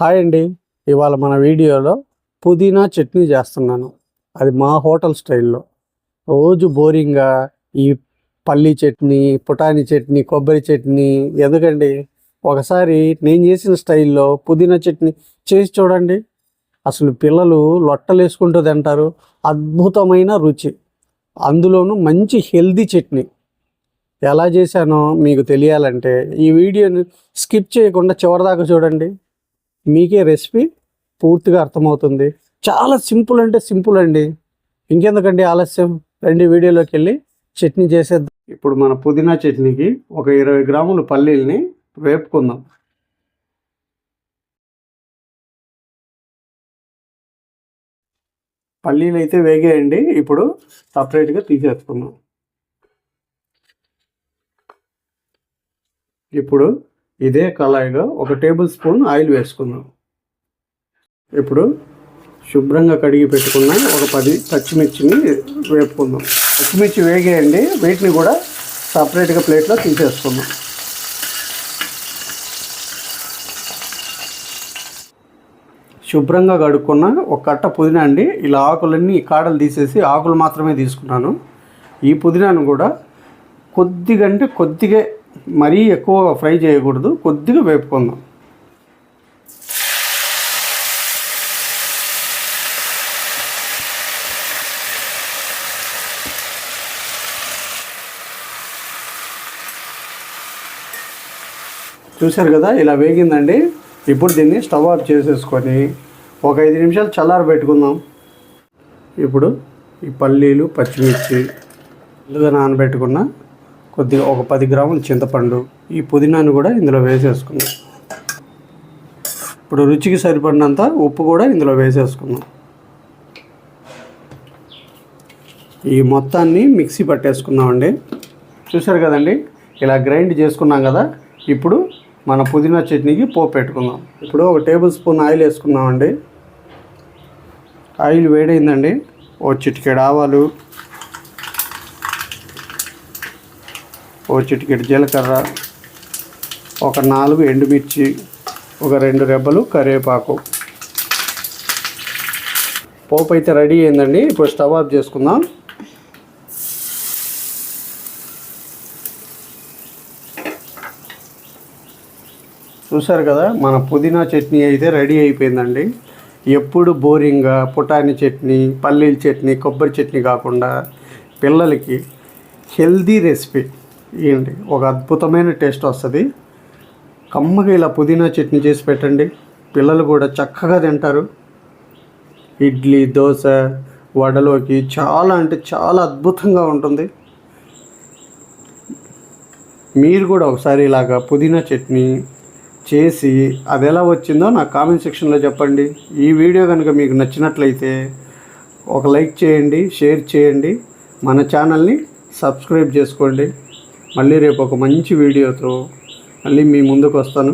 Hi అండి. ఇవాళ మన వీడియోలో పుదీనా చట్నీ చేస్తున్నాను. అది మా హోటల్ స్టైల్లో. రోజు బోరింగ్గా ఈ పల్లీ చట్నీ పుటాని చట్నీ కొబ్బరి చట్నీ ఎందుకండి? ఒకసారి నేను చేసిన స్టైల్లో పుదీనా చట్నీ చేసి చూడండి. అసలు పిల్లలు లొట్టలు వేసుకుంటూ తింటారు. అద్భుతమైన రుచి. అందులోనూ మంచి హెల్దీ చట్నీ. ఎలా చేశానో మీకు తెలియాలంటే ఈ వీడియోని స్కిప్ చేయకుండా చివరిదాకా చూడండి. మీకే రెసిపీ పూర్తిగా అర్థమవుతుంది. చాలా సింపుల్ అంటే సింపుల్ అండి. ఇంకెందుకండి ఆలస్యం? రెండు వీడియోలోకి వెళ్ళి చట్నీ చేసేద్దాం. ఇప్పుడు మన పుదీనా చట్నీకి ఒక ఇరవై గ్రాములు పల్లీల్ని వేపుకుందాం. పల్లీలు అయితే వేగేయండి. ఇప్పుడు సపరేట్గా తీసేసుకుందాం. ఇప్పుడు ఇదే కళాయిలో ఒక టేబుల్ స్పూన్ ఆయిల్ వేసుకుందాం. ఇప్పుడు శుభ్రంగా కడిగి పెట్టుకున్న ఒక పది పచ్చిమిర్చిని వేపుకుందాం. పచ్చిమిర్చి వేగేయండి వీటిని కూడా సపరేట్గా ప్లేట్లో తీసేసుకుందాం. శుభ్రంగా కడుక్కున్న ఒక కట్ట పుదీనా అండి ఇలా ఆకులన్నీ ఈ కాడలు తీసేసి ఆకులు మాత్రమే తీసుకున్నాను. ఈ పుదీనాను కూడా కొద్దిగా అంటే కొద్దిగా మరీ ఎక్కువగా ఫ్రై చేయకూడదు కొద్దిగా వేపుకుందాం. చూశారు కదా ఇలా వేగిందండి. ఇప్పుడు దీన్ని స్టవ్ ఆఫ్ చేసేసుకొని ఒక ఐదు నిమిషాలు చల్లార పెట్టుకుందాం. ఇప్పుడు ఈ పల్లీలు పచ్చిమిర్చి ముందుగా నానబెట్టుకున్న కొద్దిగా ఒక పది గ్రాములు చింతపండు ఈ పుదీనాను కూడా ఇందులో వేసేసుకుందాం. ఇప్పుడు రుచికి సరిపడినంత ఉప్పు కూడా ఇందులో వేసేసుకుందాం. ఈ మొత్తాన్ని మిక్సీ పట్టేసుకుందామండి. చూసారు కదండి? ఇలా గ్రైండ్ చేసుకున్నాం కదా? ఇప్పుడు మన పుదీనా చట్నీకి పోపు పెట్టుకుందాం. ఇప్పుడు ఒక టేబుల్ స్పూన్ ఆయిల్ వేసుకుందామండి. ఆయిల్ వేడైందండి. ఓ చిటికెడు ఆవాలు ఓ చిటికెడు జీలకర్ర ఒక నాలుగు ఎండుమిర్చి ఒక రెండు రెబ్బలు కరివేపాకు. పోపు అయితే రెడీ అయిందండి. ఇప్పుడు స్టవ్ ఆఫ్ చేసుకుందాం. చూసారు కదా మన పుదీనా చట్నీ అయితే రెడీ అయిపోయిందండి. ఎప్పుడు బోరింగ్గా పుటాని చట్నీ పల్లీల చట్నీ కొబ్బరి చట్నీ కాకుండా పిల్లలకి హెల్దీ రెసిపీ. ఇవ్వండి ఒక అద్భుతమైన టేస్ట్ వస్తుంది. కమ్మగా ఇలా పుదీనా చట్నీ చేసి పెట్టండి. పిల్లలు కూడా చక్కగా తింటారు. ఇడ్లీ దోశ వడలోకి చాలా అంటే చాలా అద్భుతంగా ఉంటుంది. మీరు కూడా ఒకసారి ఇలాగా పుదీనా చట్నీ చేసి అది ఎలా వచ్చిందో నాకు కామెంట్ సెక్షన్లో చెప్పండి. ఈ వీడియో కనుక మీకు నచ్చినట్లయితే ఒక లైక్ చేయండి షేర్ చేయండి. మన ఛానల్ని సబ్స్క్రైబ్ చేసుకోండి. మళ్ళీ రేపు ఒక మంచి వీడియోతో మళ్ళీ మీ ముందుకు వస్తాను.